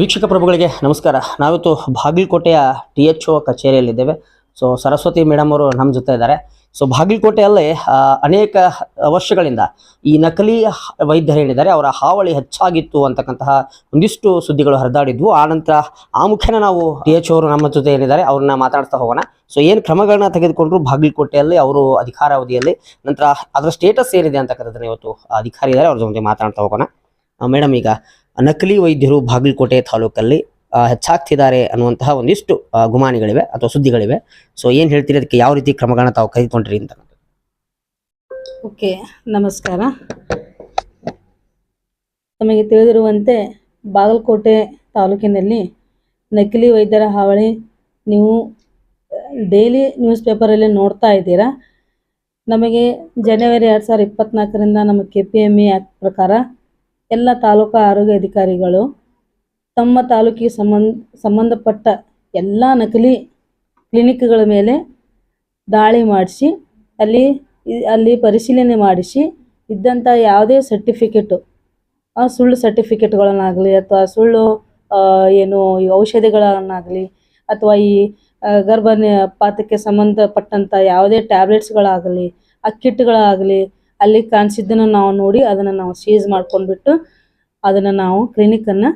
ವೀಕ್ಷಕ ಪ್ರಭುಗಳಿಗೆ ನಮಸ್ಕಾರ. ನಾವಿತ್ತು ಬಾಗಲಕೋಟೆಯ ಟಿ ಎಚ್ ಒ ಕಚೇರಿಯಲ್ಲಿದ್ದೇವೆ. ಸೊ ಸರಸ್ವತಿ ಮೇಡಮ್ ಅವರು ನಮ್ಮ ಜೊತೆ ಇದ್ದಾರೆ. ಸೊ ಬಾಗಲಕೋಟೆಯಲ್ಲಿ ಅನೇಕ ವರ್ಷಗಳಿಂದ ಈ ನಕಲಿ ವೈದ್ಯರು ಹೇಳಿದ್ದಾರೆ. ಅವರ ಹಾವಳಿ ಹೆಚ್ಚಾಗಿತ್ತು ಅಂತಕ್ಕಂತಹ ಒಂದಿಷ್ಟು ಸುದ್ದಿಗಳು ಹರಿದಾಡಿದ್ವು. ಆ ನಂತರ ಆ ಮುಖ್ಯನ ನಾವು ಟಿ ಎಚ್ ಅವರು ನಮ್ಮ ಜೊತೆ ಏನಿದ್ದಾರೆ, ಅವ್ರನ್ನ ಮಾತಾಡ್ತಾ ಹೋಗೋಣ. ಸೊ ಏನು ಕ್ರಮಗಳನ್ನ ತೆಗೆದುಕೊಂಡ್ರು ಬಾಗಲಕೋಟೆಯಲ್ಲಿ? ಅವರು ಅಧಿಕಾರಾವಧಿಯಲ್ಲಿ, ನಂತರ ಅದರ ಸ್ಟೇಟಸ್ ಏನಿದೆ ಅಂತಕ್ಕಂಥದ್ದನ್ನ ಇವತ್ತು ಅಧಿಕಾರಿ ಇದ್ದಾರೆ ಅವ್ರ ಜೊತೆ ಮಾತಾಡ್ತಾ ಹೋಗೋಣ. ಮೇಡಮ್ ಈಗ ನಕಲಿ ವೈದ್ಯರು ಬಾಗಲಕೋಟೆ ತಾಲೂಕಲ್ಲಿ ಹೆಚ್ಚಾಗ್ತಿದ್ದಾರೆ ಅನ್ನುವಂತಹ ಒಂದಿಷ್ಟು ಗುಮಾನಿಗಳಿವೆ ಅಥವಾ ಸುದ್ದಿಗಳಿವೆ. ಸೊ ಏನು ಹೇಳ್ತೀರಿ? ಅದಕ್ಕೆ ಯಾವ ರೀತಿ ಕ್ರಮಗಳನ್ನ ತಾವು ಕೈಗೊಂಡ್ರಿ ಅಂತ. ಓಕೆ, ನಮಸ್ಕಾರ. ತಮಗೆ ತಿಳಿದಿರುವಂತೆ ಬಾಗಲಕೋಟೆ ತಾಲೂಕಿನಲ್ಲಿ ನಕಲಿ ವೈದ್ಯರ ಹಾವಳಿ ನೀವು ಡೈಲಿ ನ್ಯೂಸ್ ಪೇಪರಲ್ಲಿ ನೋಡ್ತಾ ಇದ್ದೀರಾ. ನಮಗೆ ಜನವರಿ ಎರಡು ಸಾವಿರದ ಇಪ್ಪತ್ತ್ನಾಲ್ಕರಿಂದ ನಮ್ಮ K P M E act ಪ್ರಕಾರ ಎಲ್ಲ ತಾಲೂಕು ಆರೋಗ್ಯ ಅಧಿಕಾರಿಗಳು, ತಮ್ಮ ತಾಲೂಕಿಗೆ ಸಂಬಂಧ ಸಂಬಂಧಪಟ್ಟ ಎಲ್ಲ ನಕಲಿ ಕ್ಲಿನಿಕ್ಗಳ ಮೇಲೆ ದಾಳಿ ಮಾಡಿಸಿ, ಅಲ್ಲಿ ಅಲ್ಲಿ ಪರಿಶೀಲನೆ ಮಾಡಿಸಿ, ಇದ್ದಂಥ ಯಾವುದೇ ಸರ್ಟಿಫಿಕೇಟು, ಆ ಸುಳ್ಳು ಸರ್ಟಿಫಿಕೇಟ್ಗಳನ್ನಾಗಲಿ ಅಥವಾ ಸುಳ್ಳು ಏನು ಈ ಔಷಧಿಗಳನ್ನಾಗಲಿ ಅಥವಾ ಈ ಗರ್ಭ ಪಾತಕ್ಕೆ ಸಂಬಂಧಪಟ್ಟಂಥ ಯಾವುದೇ ಟ್ಯಾಬ್ಲೆಟ್ಸ್ಗಳಾಗಲಿ, ಆ ಕಿಟ್ಗಳಾಗಲಿ ಅಲ್ಲಿ ಕಾಣಿಸಿದ್ದನ್ನು ನಾವು ನೋಡಿ ಅದನ್ನು ನಾವು ಸೀಸ್ ಮಾಡ್ಕೊಂಡ್ಬಿಟ್ಟು ಅದನ್ನು ನಾವು ಕ್ಲಿನಿಕನ್ನು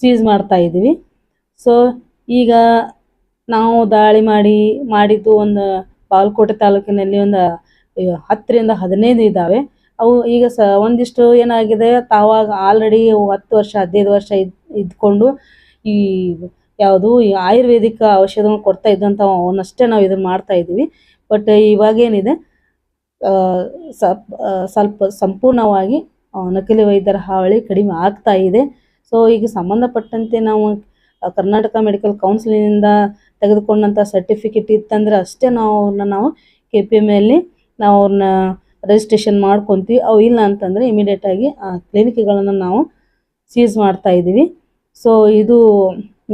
ಸೀಸ್ ಮಾಡ್ತಾ ಇದ್ದೀವಿ. ಸೊ ಈಗ ನಾವು ದಾಳಿ ಮಾಡಿ, ಮಾಡಿದ್ದು ಒಂದು ಬಾಗಲಕೋಟೆ ತಾಲೂಕಿನಲ್ಲಿ ಒಂದು ಹತ್ತರಿಂದ ಹದಿನೈದು ಇದ್ದಾವೆ. ಅವು ಈಗ ಸ ಒಂದಿಷ್ಟು ಏನಾಗಿದೆ, ತಾವಾಗ ಆಲ್ರೆಡಿ ಹತ್ತು ವರ್ಷ, ಹದಿನೈದು ವರ್ಷ ಇದ್, ಇದ್ಕೊಂಡು ಈ ಯಾವುದು ಈ ಆಯುರ್ವೇದಿಕ ಔಷಧವನ್ನು ಕೊಡ್ತಾ ಇದ್ದಂಥ ಅವನ್ನಷ್ಟೇ ನಾವು ಇದನ್ನು ಮಾಡ್ತಾ ಇದ್ದೀವಿ. ಬಟ್ ಇವಾಗೇನಿದೆ ಸ್ವಲ್ಪ ಸಂಪೂರ್ಣವಾಗಿ ನಕಲಿ ವೈದ್ಯರ ಹಾವಳಿ ಕಡಿಮೆ ಆಗ್ತಾ ಇದೆ. ಸೊ ಈಗ ಸಂಬಂಧಪಟ್ಟಂತೆ ನಾವು ಕರ್ನಾಟಕ ಮೆಡಿಕಲ್ ಕೌನ್ಸಿಲಿನಿಂದ ತೆಗೆದುಕೊಂಡಂಥ ಸರ್ಟಿಫಿಕೇಟ್ ಇತ್ತಂದ್ರೆ ಅಷ್ಟೇ ನಾವು ಅವ್ರನ್ನ ನಾವು ಕೆ ಪಿ ಎಂ ಎಲ್ಲಿ ನಾವು ಅವ್ರನ್ನ ರಿಜಿಸ್ಟ್ರೇಷನ್ ಮಾಡ್ಕೊತೀವಿ. ಅವು ಇಲ್ಲ ಅಂತಂದರೆ ಇಮಿಡಿಯೇಟಾಗಿ ಆ ಕ್ಲಿನಿಕ್ಗಳನ್ನು ನಾವು ಸೀಸ್ ಮಾಡ್ತಾ ಇದ್ದೀವಿ. ಸೊ ಇದು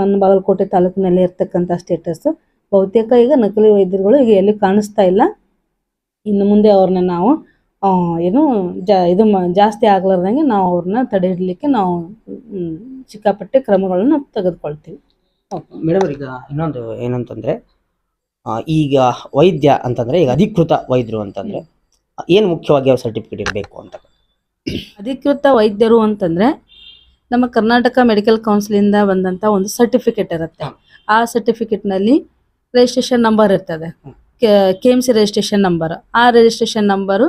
ನನ್ನ ಬಾಗಲಕೋಟೆ ತಾಲೂಕಿನಲ್ಲಿ ಇರ್ತಕ್ಕಂಥ ಸ್ಟೇಟಸ್ಸು ಬಹುತೇಕ ಈಗ ನಕಲಿ ವೈದ್ಯರುಗಳು ಈಗ ಎಲ್ಲಿ ಕಾಣಿಸ್ತಾ ಇಲ್ಲ. ಇನ್ನು ಮುಂದೆ ಅವ್ರನ್ನ ನಾವು ಏನು ಜಾ ಇದು ಜಾಸ್ತಿ ಆಗ್ಲಾರ್ದಂಗೆ ನಾವು ಅವ್ರನ್ನ ತಡೆ ಹಿಡಲಿಕ್ಕೆ ನಾವು ಸಿಕ್ಕಾಪಟ್ಟೆ ಕ್ರಮಗಳನ್ನು ತೆಗೆದುಕೊಳ್ತೀವಿ. ಮೇಡಮ್ ಈಗ ಇನ್ನೊಂದು ಏನಂತಂದ್ರೆ ಈಗ ವೈದ್ಯ ಅಂತಂದ್ರೆ ಈಗ ಅಧಿಕೃತ ವೈದ್ಯರು ಅಂತಂದ್ರೆ ಏನು ಮುಖ್ಯವಾಗಿ ಅವ್ರ ಸರ್ಟಿಫಿಕೇಟ್ ಇರಬೇಕು ಅಂತ? ಅಧಿಕೃತ ವೈದ್ಯರು ಅಂತಂದ್ರೆ ನಮ್ಮ ಕರ್ನಾಟಕ ಮೆಡಿಕಲ್ ಕೌನ್ಸಿಲಿಂದ ಬಂದಂತ ಒಂದು ಸರ್ಟಿಫಿಕೇಟ್ ಇರುತ್ತೆ. ಆ ಸರ್ಟಿಫಿಕೇಟ್ನಲ್ಲಿ ರಿಜಿಸ್ಟ್ರೇಷನ್ ನಂಬರ್ ಇರ್ತದೆ. K M C registration number ಆ ರಿಜಿಸ್ಟ್ರೇಷನ್ ನಂಬರು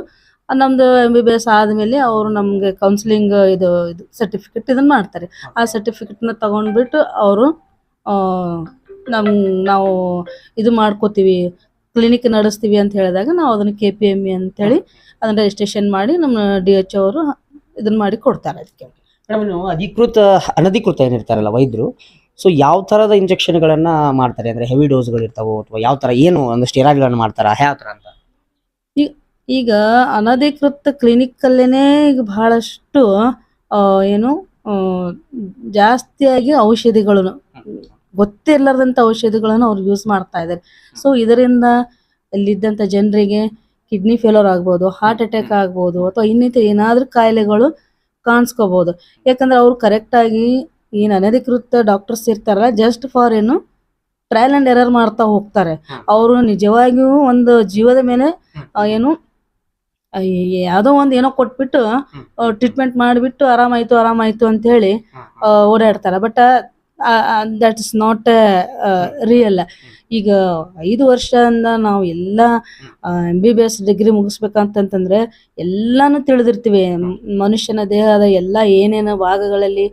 ನಮ್ದು ಎಂ ಬಿ ಬಿ ಎಸ್ ಆದಮೇಲೆ ಅವರು ನಮಗೆ ಕೌನ್ಸಿಲಿಂಗ್ ಇದು ಇದು ಸರ್ಟಿಫಿಕೇಟ್ ಇದನ್ನ ಮಾಡ್ತಾರೆ. ಆ ಸರ್ಟಿಫಿಕೇಟ್ನ ತಗೊಂಡ್ಬಿಟ್ಟು ಅವರು ನಮ್, ನಾವು ಇದು ಮಾಡ್ಕೋತೀವಿ ಕ್ಲಿನಿಕ್ ನಡೆಸ್ತೀವಿ ಅಂತ ಹೇಳಿದಾಗ ನಾವು ಅದನ್ನ ಕೆ ಪಿ ಎಂ ಇ ಅಂತೇಳಿ ಅದನ್ನ ರಿಜಿಸ್ಟ್ರೇಷನ್ ಮಾಡಿ ನಮ್ಮ ಡಿ ಎಚ್ ಅವರು ಇದನ್ನ ಮಾಡಿ ಕೊಡ್ತಾರೆ ಅದಕ್ಕೆ. ಅಧಿಕೃತ, ಅನಧಿಕೃತ ಏನಿರ್ತಾರಲ್ಲ ವೈದ್ಯರು ಸೊ ಯಾವ ತರದ ಇಂಜೆಕ್ಷನ್ಗಳನ್ನ ಮಾಡ್ತಾರೆ? ಅಂದ್ರೆ ಹೆವಿ ಡೋಸ್ಗಳು ಇರ್ತಾವೋ ಅಥವಾ ಯಾವ ತರ ಏನು ಒಂದು ಸ್ಟೆರಾಯ್ಡ್ಗಳನ್ನ ಮಾಡ್ತಾರ? ಯಾವ ತರ ಅಂತ? ಈಗ ಅನಧಿಕೃತ ಕ್ಲಿನಿಕ್ಕಲ್ಲೇನೆ ಈಗ ಬಹಳಷ್ಟು ಏನು ಜಾಸ್ತಿಯಾಗಿ ಔಷಧಿಗಳನ್ನು, ಗೊತ್ತಿರ್ಲಾರ್ದಂಥ ಔಷಧಿಗಳನ್ನು ಅವ್ರು ಯೂಸ್ ಮಾಡ್ತಾ ಇದ್ದಾರೆ. ಸೊ ಇದರಿಂದ ಅಲ್ಲಿದ್ದಂಥ ಜನರಿಗೆ ಕಿಡ್ನಿ ಫೇಲೋರ್ ಆಗ್ಬೋದು ಹಾರ್ಟ್ ಅಟ್ಯಾಕ್ ಆಗ್ಬೋದು, ಅಥವಾ ಇನ್ನಿತರ ಏನಾದರೂ ಕಾಯಿಲೆಗಳು ಕಾಣಿಸ್ಕೋಬೋದು. ಯಾಕಂದ್ರೆ ಅವ್ರು ಕರೆಕ್ಟಾಗಿ ಏನು ಅನಧಿಕೃತ ಡಾಕ್ಟರ್ಸ್ ಇರ್ತಾರಲ್ಲ ಜಸ್ಟ್ ಫಾರ್ ಏನು ಟ್ರಯಲ್ ಅಂಡ್ ಎರರ್ ಮಾಡ್ತಾ ಹೋಗ್ತಾರೆ. ಅವರು ನಿಜವಾಗಿಯೂ ಒಂದು ಜೀವದ ಮೇಲೆ ಏನು ಯಾವುದೋ ಒಂದು ಏನೋ ಕೊಟ್ಬಿಟ್ಟು ಟ್ರೀಟ್ಮೆಂಟ್ ಮಾಡಿಬಿಟ್ಟು ಆರಾಮಾಯ್ತು ಆರಾಮಾಯ್ತು ಅಂತ ಹೇಳಿ ಓಡಾಡ್ತಾರೆ. But that is not real ಈಗ ಐದು ವರ್ಷದಿಂದ ನಾವು ಎಲ್ಲ M B B S degree ಮುಗಿಸ್ಬೇಕಂತಂತಂದ್ರೆ ಎಲ್ಲಾನು ತಿಳಿದಿರ್ತೀವಿ. ಮನುಷ್ಯನ ದೇಹದ ಎಲ್ಲ ಏನೇನು ಭಾಗಗಳಲ್ಲಿ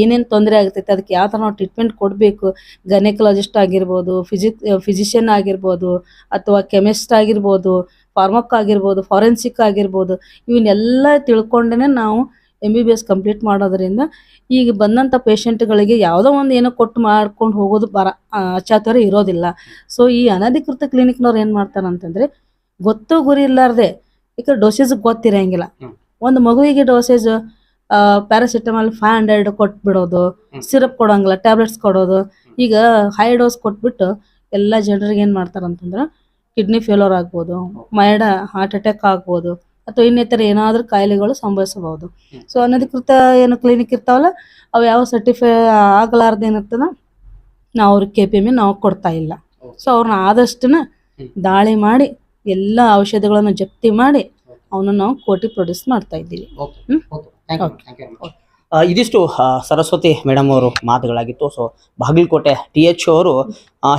ಏನೇನು ತೊಂದರೆ ಆಗ್ತೈತೆ ಅದಕ್ಕೆ ಯಾವ ಥರ ನಾವು ಟ್ರೀಟ್ಮೆಂಟ್ ಕೊಡಬೇಕು. ಗನೆಕಲಾಜಿಸ್ಟ್ ಆಗಿರ್ಬೋದು ಫಿಸಿಕ್ ಫಿಸಿಷಿಯನ್ ಆಗಿರ್ಬೋದು ಅಥವಾ ಕೆಮಿಸ್ಟ್ ಆಗಿರ್ಬೋದು ಫಾರ್ಮಕ್ ಆಗಿರ್ಬೋದು ಫಾರೆನ್ಸಿಕ್ ಆಗಿರ್ಬೋದು ಇವನ್ನೆಲ್ಲ ತಿಳ್ಕೊಂಡೇ ನಾವು M B B S complete ಮಾಡೋದ್ರಿಂದ ಈಗ ಬಂದಂಥ ಪೇಷಂಟ್ಗಳಿಗೆ ಯಾವುದೋ ಒಂದು ಏನೋ ಕೊಟ್ಟು ಮಾಡ್ಕೊಂಡು ಹೋಗೋದು ಬರ ಅಚಾತರ ಅಚಾತುರ್ಯ ಇರೋದಿಲ್ಲ. ಸೊ ಈ ಅನಧಿಕೃತ ಕ್ಲಿನಿಕ್ನವ್ರು ಏನು ಮಾಡ್ತಾರೆ ಅಂತಂದರೆ ಗೊತ್ತು ಗುರಿ ಇಲ್ಲಾರ್ದೆ ಈಗ ಡೋಸೇಜ್ ಗೊತ್ತಿರಂಗಿಲ್ಲ. ಒಂದು ಮಗುವಿಗೆ ಡೋಸೇಜ್ ಪ್ಯಾರಾಸಿಟಮಾಲ್ ಫೈವ್ ಹಂಡ್ರೆಡ್ ಕೊಟ್ಬಿಡೋದು. ಸಿರಪ್ ಕೊಡೋಂಗಿಲ್ಲ ಟ್ಯಾಬ್ಲೆಟ್ಸ್ ಕೊಡೋದು. ಈಗ ಹೈ ಡೋಸ್ ಕೊಟ್ಬಿಟ್ಟು ಎಲ್ಲ ಜನರಿಗೆ ಏನು ಮಾಡ್ತಾರೆ ಅಂತಂದ್ರೆ ಕಿಡ್ನಿ ಫೇಲೋರ್ ಆಗ್ಬೋದು ಮೈಡ ಹಾರ್ಟ್ ಅಟ್ಯಾಕ್ ಆಗ್ಬೋದು ಅಥವಾ ಇನ್ನಿತರ ಏನಾದರೂ ಕಾಯಿಲೆಗಳು ಸಂಭವಿಸಬಹುದು. ಸೊ ಅನಧಿಕೃತ ಏನು ಕ್ಲಿನಿಕ್ ಇರ್ತಾವಲ್ಲ ಅವು ಯಾವ ಸರ್ಟಿಫೈ ಆಗಲಾರ್ದು ಏನಿರ್ತದ ನಾವು ಅವ್ರಿಗೆ ಕೆ ಪಿ ಎಂ ನಾವು ಕೊಡ್ತಾ ಇಲ್ಲ. ಸೊ ಅವ್ರನ್ನ ಆದಷ್ಟನ್ನ. ದಾಳಿ ಮಾಡಿ ಎಲ್ಲ ಔಷಧಿಗಳನ್ನು ಜಪ್ತಿ ಮಾಡಿ ಅವನ್ನ ನಾವು ಕೋಟಿ ಪ್ರೊಡ್ಯೂಸ್ ಮಾಡ್ತಾ ಇದ್ದೀವಿ? ಆ, ಇದಿಷ್ಟು ಸರಸ್ವತಿ ಮೇಡಮ್ ಅವರು ಮಾತುಗಳಾಗಿತ್ತು. ಸೊ ಬಾಗಲಕೋಟೆ ಟಿ ಎಚ್ ಅವರು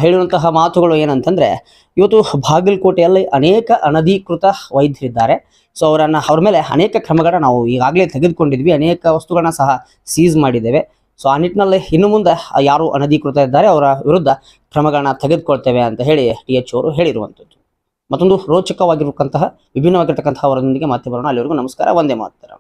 ಹೇಳಿರುವಂತಹ ಮಾತುಗಳು ಏನಂತಂದ್ರೆ, ಇವತ್ತು ಬಾಗಲಕೋಟೆಯಲ್ಲಿ ಅನೇಕ ಅನಧಿಕೃತ ವೈದ್ಯರಿದ್ದಾರೆ. ಸೊ ಅವರನ್ನು, ಅವ್ರ ಮೇಲೆ ಅನೇಕ ಕ್ರಮಗಳನ್ನ ನಾವು ಈಗಾಗಲೇ ತೆಗೆದುಕೊಂಡಿದ್ವಿ. ಅನೇಕ ವಸ್ತುಗಳನ್ನ ಸಹ ಸೀಸ್ ಮಾಡಿದ್ದೇವೆ. ಸೊ ಆ ನಿಟ್ಟಿನಲ್ಲಿ ಇನ್ನು ಮುಂದೆ ಯಾರು ಅನಧಿಕೃತ ಇದ್ದಾರೆ, ಅವರ ವಿರುದ್ಧ ಕ್ರಮಗಳನ್ನ ತೆಗೆದುಕೊಳ್ತೇವೆ ಅಂತ ಹೇಳಿ ಟಿ ಎಚ್ ಅವರು ಹೇಳಿರುವಂಥದ್ದು ಮತ್ತೊಂದು ರೋಚಕವಾಗಿರುವಂತಹ ವಿಭಿನ್ನವಾಗಿರ್ತಕ್ಕಂತಹ ಅವರೊಂದಿಗೆ ಮತ್ತೆ ಬರೋಣ. ಅಲ್ಲಿವರೆಗೂ ನಮಸ್ಕಾರ. ಒಂದೇ ಮಾತರಂ.